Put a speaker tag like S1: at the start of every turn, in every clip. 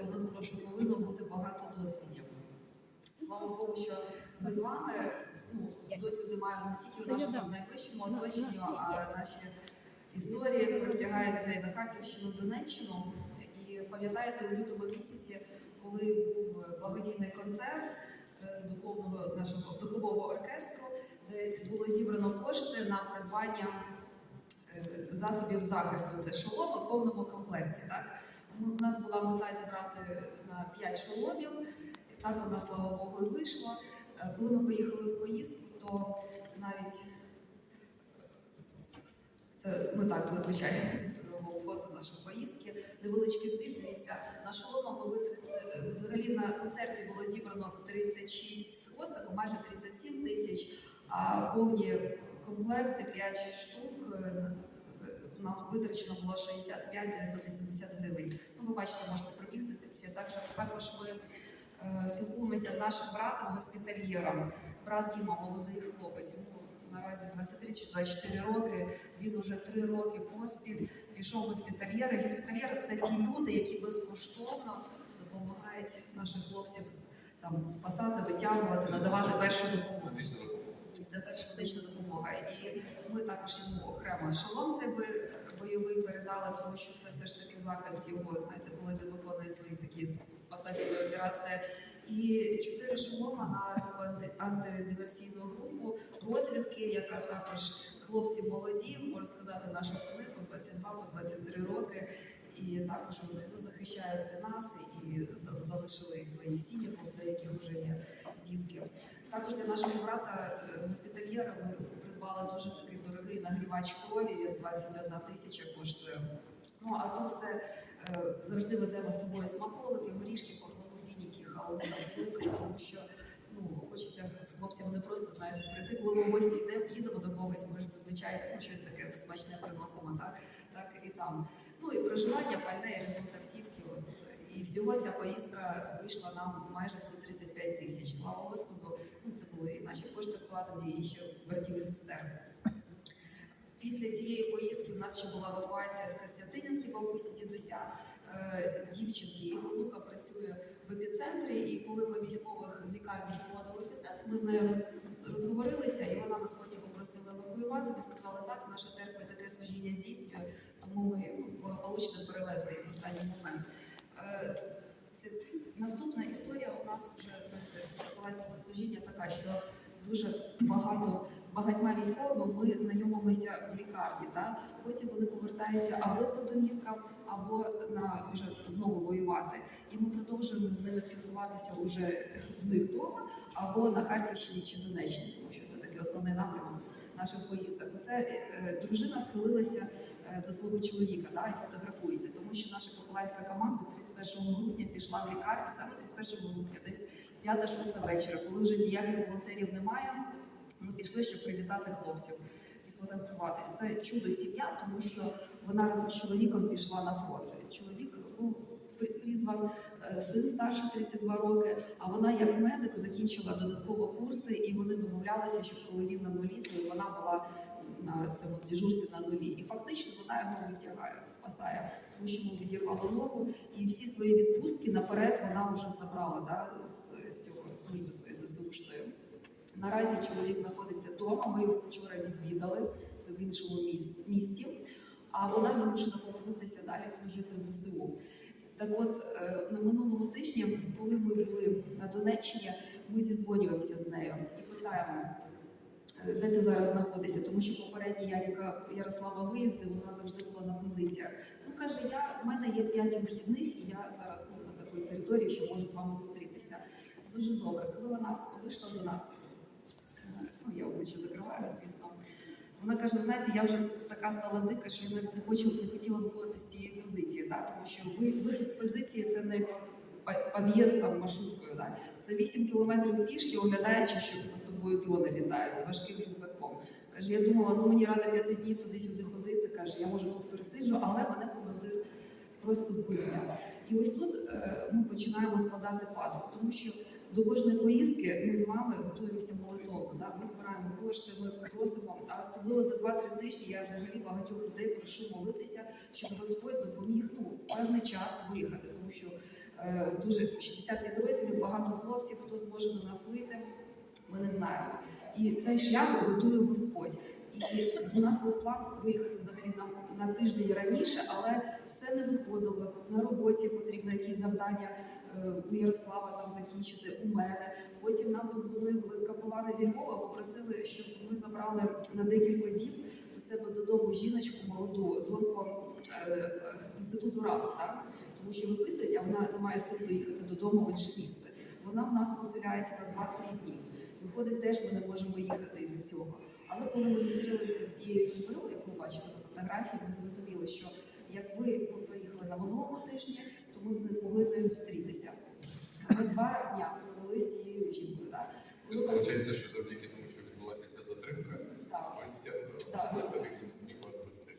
S1: У нас просто повинно бути багато досвідів. Слава Богу, що ми з вами ну, досвіди маємо не тільки в нашому найближчому оточенні, а наші історії простягаються і на Харківщину, Донеччину. І пам'ятаєте, у лютому місяці, коли був благодійний концерт е, духовного нашого духового оркестру, де було зібрано кошти на придбання засобів захисту. Це шоломи в повному комплекті. Так у нас була мета зібрати на 5 шоломів. І так у нас, слава Богу, і вийшло. Е, Коли ми поїхали в поїздку, то навіть це ми так зазвичай робимо фото нашої поїздки. Невеличкий звіт. Дивіться, на шоломах ми витратили взагалі на концерті було зібрано 36 з майже 37 тисяч, а повні комплекти 5 штук. Нам витрачено було 65 980 гривень. Ну, ви бачите, можете пробігти всі. Також також ми е, спілкуємося з нашим братом госпітальєром. Брат Діма, молодий хлопець. Йому наразі 23 чи 24 роки. Він уже 3 роки поспіль пішов в госпітальєри. Госпітальєри це ті люди, які безкоштовно допомагають наших хлопців там спасати, витягувати, надавати першу допомогу.
S2: Медична.
S1: Це перша медична допомога. І ми також йому окремо шолом цей бойовий передали, тому що це все ж таки захист його, знаєте, коли він виконує свої такі спасательні операції. І чотири шолома на таку анти- антидиверсійну групу розвідки, яка також хлопці молоді, можна сказати, наші сини по 22, по 23 роки. Також вони ну, захищають нас і залишили свої сім'ї, бо в вже є дітки. Також для нашого брата е, госпітальєра ми придбали дуже такий дорогий нагрівач крові. Він 21 тисяча коштує. Ну а то все е, завжди веземо з собою смаколики, горішки, пахлаву, фініки, халву, там, фрукти, тому що ну хочеться з хлопцями не просто знаєте прийти, коли ми гості йдемо, їдемо до когось. Ми ж зазвичай щось таке смачне приносимо, так так і там. Ну і проживання, пальне, і ремонт автівки. От і всього ця поїздка вийшла нам майже в 135 тисяч. Слава Господу, ну це були і наші кошти вкладені, і ще братів і сестер. Після цієї поїздки в нас ще була евакуація з Костянтинівки, бабусі дідуся. Е, Дівчинки, їх онука працює в епіцентрі, і коли ми військових з лікарні проводили в епіцентр, ми з нею роз, розговорилися, і вона нас потім евакуювати. Ми сказали, так, наша церква таке служіння здійснює, тому ми ну, благополучно перевезли їх в останній момент. Е, Це наступна історія у нас вже знаєте, служіння така, що дуже багато з багатьма військовими ми знайомимося в лікарні. Та? Потім вони повертаються або по домівкам, або на вже знову воювати. І ми продовжуємо з ними спілкуватися уже в них вдома, або на Харківщині чи Донеччині, тому що це такий основний напрямок наших поїздок. Це е, дружина схилилася е, до свого чоловіка да, і фотографується, тому що наша копилайська команда 31 грудня пішла в лікарню, саме 31 грудня, десь 5-6 вечора, коли вже ніяких волонтерів немає. Ми пішли, щоб привітати хлопців і сфотографуватись. Це чудо сім'я, тому що вона разом з чоловіком пішла на фронт. Чоловік був при- призван, е, син старше 32 роки, а вона як медик закінчила додатково курси, і вони домовлялися, що коли він на нулі, то вона була на цьому дежурстві на нулі. І фактично вона його витягає, спасає, тому що йому відірвало ногу, і всі свої відпустки наперед вона вже забрала да, з, з цього служби своєї ЗСУшної. Наразі чоловік знаходиться вдома. Ми його вчора відвідали в іншому місті, а вона змушена повернутися далі служити в ЗСУ. Так от е, на минулому тижні, коли ми були на Донеччині, ми зізвонюємося з нею і питаємо, е, де ти зараз знаходишся, тому що попередні Яріка Ярослава виїзди, вона завжди була на позиціях. Ну каже, я в мене є п'ять вихідних, і я зараз ну, на такій території, що можу з вами зустрітися. Дуже добре. Коли вона вийшла до нас, е, ну я обличчя закриваю, звісно. Вона каже: знаєте, я вже така стала дика, що я навіть не хочу не хотіла виходити з цієї позиції, да? тому що ви- вихід з позиції це не під'їзд там маршруткою. Да? Це 8 кілометрів пішки, оглядаючи, що над тобою дрони літають з важким рюкзаком. Каже, я думала, ну мені рада п'яти днів туди-сюди ходити. Каже, я може тут пересиджу, але мене командир просто вигнав. І ось тут е, ми починаємо складати пазл, тому що до кожної поїздки ми з вами готуємося молитовно. Да? Ми збираємо кошти, ми просимо. А особливо за 2-3 тижні я взагалі багатьох людей прошу молитися, щоб Господь допоміг ну, в певний час виїхати, тому що е, дуже 60 підрозділів, багато хлопців, хто зможе до нас вийти. Ми не знаємо. І цей шлях готує Господь. І у нас був план виїхати взагалі на, на тиждень раніше, але все не виходило. На роботі потрібно якісь завдання е, у Ярослава там закінчити у мене. Потім нам подзвонили капелани зі Львова, попросили, щоб ми забрали на декілька діб до себе додому жіночку молоду з онко е, інституту раку, так? тому що виписують, а вона не має сил доїхати додому в місце. Вона в нас поселяється на 2-3 дні. Виходить, теж ми не можемо їхати із-за цього. Але коли ми зустрілися з цією Людмилою, яку ви бачите на фотографії, ми зрозуміли, що якби ми приїхали на минулому тижні, то ми б не змогли з нею зустрітися. Ми два дня провели з цією жінкою. Да?
S2: Тобто, виходить, що завдяки тому, що відбулася ця затримка, ось зміг вас вести.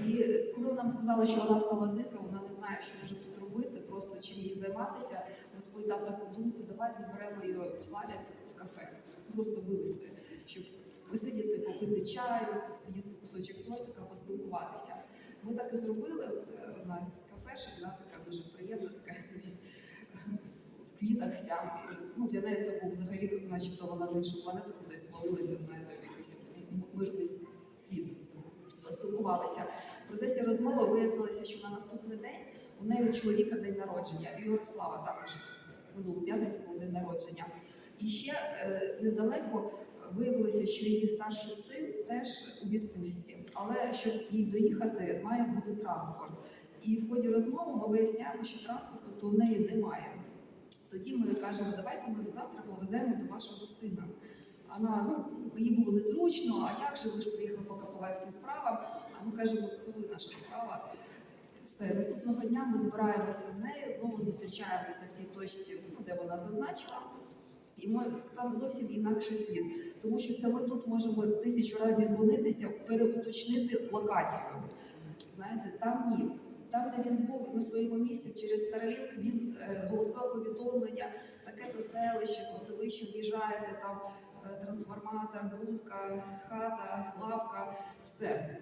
S1: І коли нам сказали, що вона стала дика, вона не знає, що вже тут робити, просто чим їй займатися. Господь дав таку думку, давай заберемо в Славянці в кафе, просто вивезти, щоб посидіти, попити чаю, з'їсти кусочок тортика, поспілкуватися. Ми так і зробили. Це одна з кафешок, да, така дуже приємна, така в квітах вся. Ну, для неї це був взагалі, начебто вона з іншої планети кудись звалилася, знаєте, в якийсь мирний світ поспілкувалися. В процесі розмови вияснилося, що на наступний день у неї у чоловіка день народження, і у Ярослава також минулу п'ятницю день народження. І ще е, недалеко виявилося, що її старший син теж у відпустці, але щоб їй доїхати, має бути транспорт. І в ході розмови ми виясняємо, що транспорту то в неї немає. Тоді ми кажемо, давайте ми завтра повеземо до вашого сина. Вона, ну, їй було незручно, а як же ви ж приїхали по капеланським справам? А ми кажемо, це ви наша справа. Все, наступного дня ми збираємося з нею, знову зустрічаємося в тій точці, ну, де вона зазначила. І ми там зовсім інакший світ, тому що це ми тут можемо тисячу разів дзвонитися, переуточнити локацію. Знаєте, там ні. Там, де він був на своєму місці через Starlink, він е, голосове повідомлення, таке то селище, кладовище, в'їжджаєте, там е, трансформатор, будка, хата, лавка, все.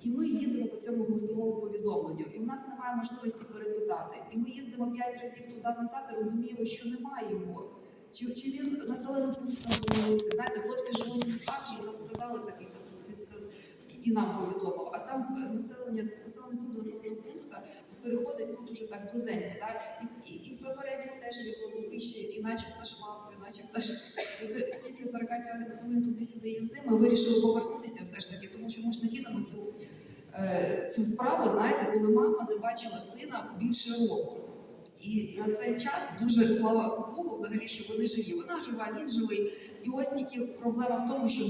S1: І ми їдемо по цьому голосовому повідомленню, і в нас немає можливості перепитати. І ми їздимо п'ять разів туди назад і розуміємо, що немає його. Чи, чи він населеним пунктом помилився? Знаєте, хлопці живуть в лісах, і нам сказали такий там він сказав, і нам повідомив. А там е, населення, населений пункт населеного пункту переходить ну, дуже так близенько. Так? І, і, і в попередньому теж є кладовище, і начебто і начебто ж Якби після 45 хвилин туди-сюди їзди, ми вирішили повернутися все ж таки, тому що ми ж не кинемо цю, е, цю справу, знаєте, коли мама не бачила сина більше року. І на цей час дуже слава Богу, взагалі, що вони живі. Вона жива, він живий. І ось тільки проблема в тому, щоб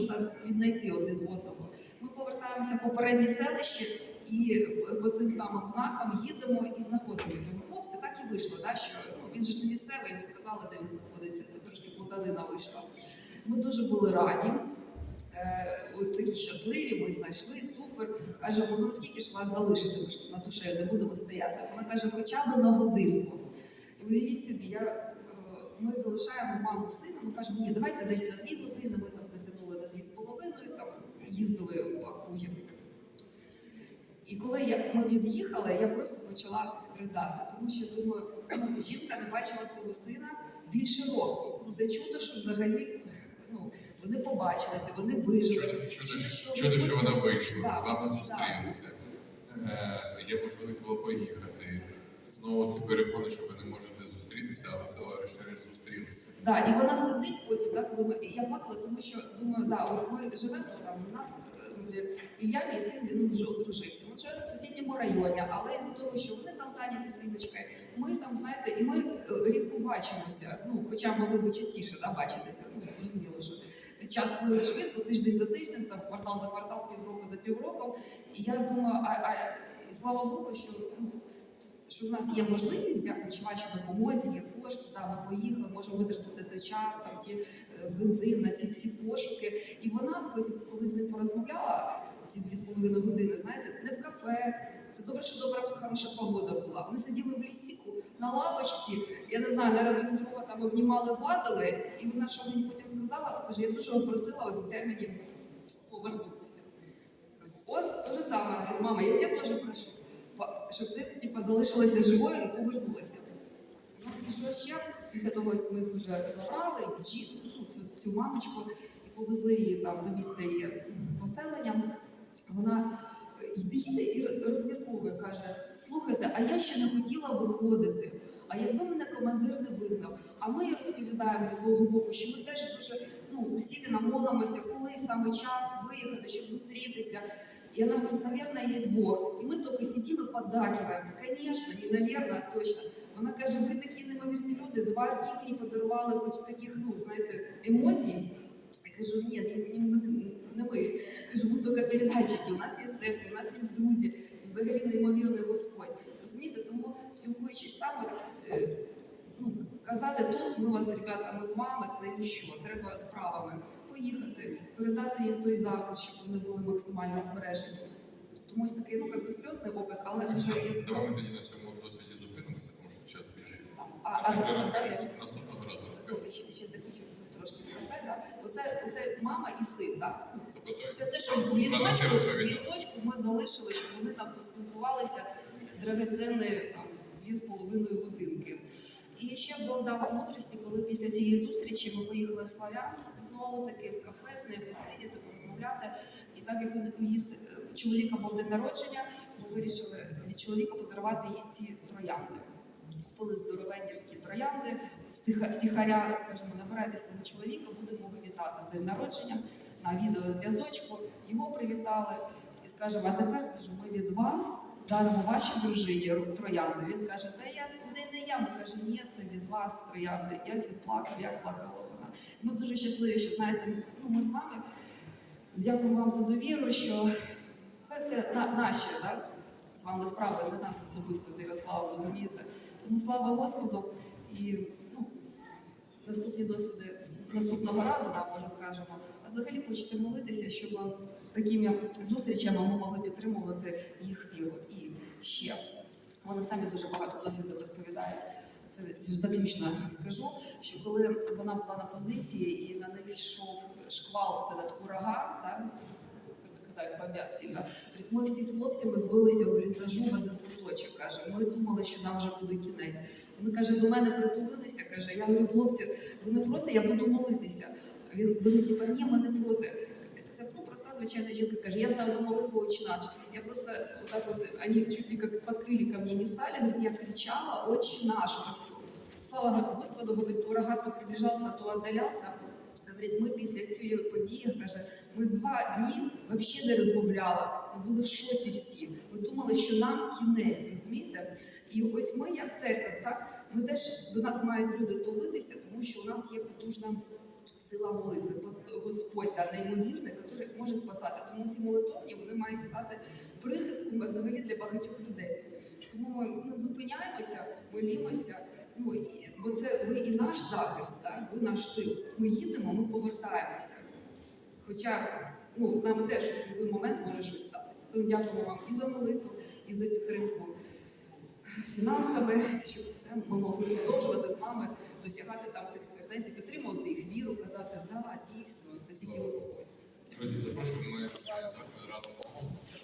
S1: віднайти один одного. Ми повертаємося в попереднє селище і по цим самим знакам їдемо і знаходимо цього хлопця. Так і вийшло, да, що ну, він же ж не місцевий, йому сказали, де він знаходиться. Це трошки плутанина вийшла. Ми дуже були раді. Е, такі щасливі, ми знайшли, супер. Кажемо, ну наскільки ж вас залишити, на душею не будемо стояти. Вона каже, хоча б на годинку. І уявіть собі, я, е, ми залишаємо маму з сином, ми кажемо, ні, давайте десь на дві години, ми там затягнули на дві з половиною, там їздили по округі. І коли я, ми від'їхали, я просто почала ридати, тому що думаю, ну, жінка не бачила свого сина більше року. Це чудо, що взагалі ну, вони побачилися, вони вижили.
S2: Чудо, що, чудо, що вона вийшла,
S1: Так,
S2: з вами зустрілися. Е, є можливість було поїхати. Знову ці перепони, що ви не можете зустрітися, але все врешті-решт зустрілися.
S1: Да, і вона сидить потім, да, коли ми я плакала, тому що думаю, да, от ми живемо там. У нас е, Ілля, мій син, він вже одружився. Ми жили в сусідньому районі, але із-за того, що вони там зайняті з Лізочкою, ми там, знаєте, і ми е, рідко бачимося. Ну, хоча могли би частіше да, бачитися. Ну, зрозуміло, час плине швидко, тиждень за тижнем, там квартал за квартал, півроку за півроком. І я думаю, а, а і слава Богу, що ну, що в нас є можливість, дякуючи вашій допомозі, є кошти, да, ми поїхали, можемо витратити той час, там ті е, бензин на ці всі пошуки. І вона потім, коли з ним порозмовляла ці дві з половиною години, знаєте, не в кафе. Це добре, що добра хороша погода була. Вони сиділи в лісіку на лавочці. Я не знаю, наверное, друг друга там обнімали, гладили. І вона що мені потім сказала, каже, я дуже попросила, обіцяй мені повернутися. От те же саме, говорить, мама, я тебе теж прошу, щоб ти типа, залишилася живою і повернулася. ще після того, як ми їх вже забрали, жінку, ну, цю, цю мамочку, і повезли її там до місця її поселення, вона е, і розмірковує, каже: слухайте, а я ще не хотіла виходити. А якби мене командир не вигнав, а ми розповідаємо зі свого боку, що ми теж дуже ну, усілено молимося, коли саме час виїхати, щоб зустрітися. И она говорит, наверное, есть Бог. И мы только сидим и поддакиваем. Конечно, не наверное, точно. Вона каже, ви такі неймовірні люди, два дні мені подарували хоч таких, ну, знаєте, емоцій. Кажу, ні, не, не, не ми. Кажу, ми тільки передатчики, у нас є церква, у нас є друзі, взагалі неймовірний Господь. Розумієте, тому спілкуючись там, от, е, ну, казати тут, ми вас, ребята, ми з вами, це ніщо. Треба справами поїхати, передати їм той захист, щоб вони були максимально збережені. Тому ось такий, ну, як би сльозний опит, але дуже є
S2: Давай ми тоді на цьому досвіді зупинимося, тому що час біжить.
S1: А, а,
S2: Ти вже
S1: а,
S2: розкажеш наступного разу розкажеш.
S1: Добре, ще, ще закінчу трошки про це. Оце мама і син. Да?
S2: Це.
S1: Це те, що в лісточку, в лісточку ми залишили, щоб вони там поспілкувалися драгоценні там, дві з половиною годинки. І ще Бог дав мудрості, коли після цієї зустрічі ми поїхали в Славянськ знову таки в кафе з нею посидіти, порозмовляти. І так як у- у її чоловіка був день народження, ми вирішили від чоловіка подарувати їй ці троянди. Купили здоровенні такі троянди, втіхаря кажемо, набирайте свого чоловіка, будемо його вітати з днем народження на відеозв'язочку. Його привітали і скажемо, а тепер кажу, ми від вас даримо вашій дружині ру- троянди. Він каже, та я не, не я. Ми каже, ні, це від вас троянди. Як він плакав, як плакала вона. Ми дуже щасливі, що знаєте, ну ми з вами дякуємо вам за довіру, що це все на, наші, так? Вами справи, не нас особисто з Ярославом, розумієте? Тому слава Господу і ну, наступні досвіди наступного разу, нам може скажемо. А взагалі хочеться молитися, щоб такими зустрічами ми могли підтримувати їх віру. І ще вони самі дуже багато досвідів розповідають. Це заключно скажу, що коли вона була на позиції і на них йшов шквал, этот ураган, да, их бомбят ми всі з хлопцями збилися в бліндажу в один куточок. Каже, ми думали, що нам вже буде кінець. Вони каже, до мене притулилися. Каже, я говорю, хлопці, ви не проти, я буду молитися. Він вони, типа, ні, ми не проти. Це проста звичайна жінка каже, я знаю одну молитву «Отче наш». Я просто вот так вот, они чуть ли как подкрыли ко мне не стали, говорит, я кричала «Отче наш» на всю. Слава Господу, говорит, ураган то приближался, то отдалялся. Говорить, ми після цієї події, каже, ми два дні взагалі не розмовляли. Ми були в шоці всі. Ми думали, що нам кінець, розумієте? І ось ми, як церква, так ми теж до нас мають люди тулитися, тому що у нас є потужна сила молитви. Господь да, неймовірний, який може спасати. Тому ці молитовні вони мають стати прихистком взагалі для багатьох людей. Тому ми не зупиняємося, молімося. Ну, бо це ви і наш захист, да? ви наш тил. Ми їдемо, ми повертаємося. Хоча ну, з нами теж в будь-який момент може щось статися. Тому дякуємо вам і за молитву, і за підтримку фінансами, щоб це ми могли продовжувати з вами досягати там тих святець і підтримувати їх віру, казати, да, дійсно, це тільки Господь.
S2: Друзі, запрошуємо ми разом помолимося.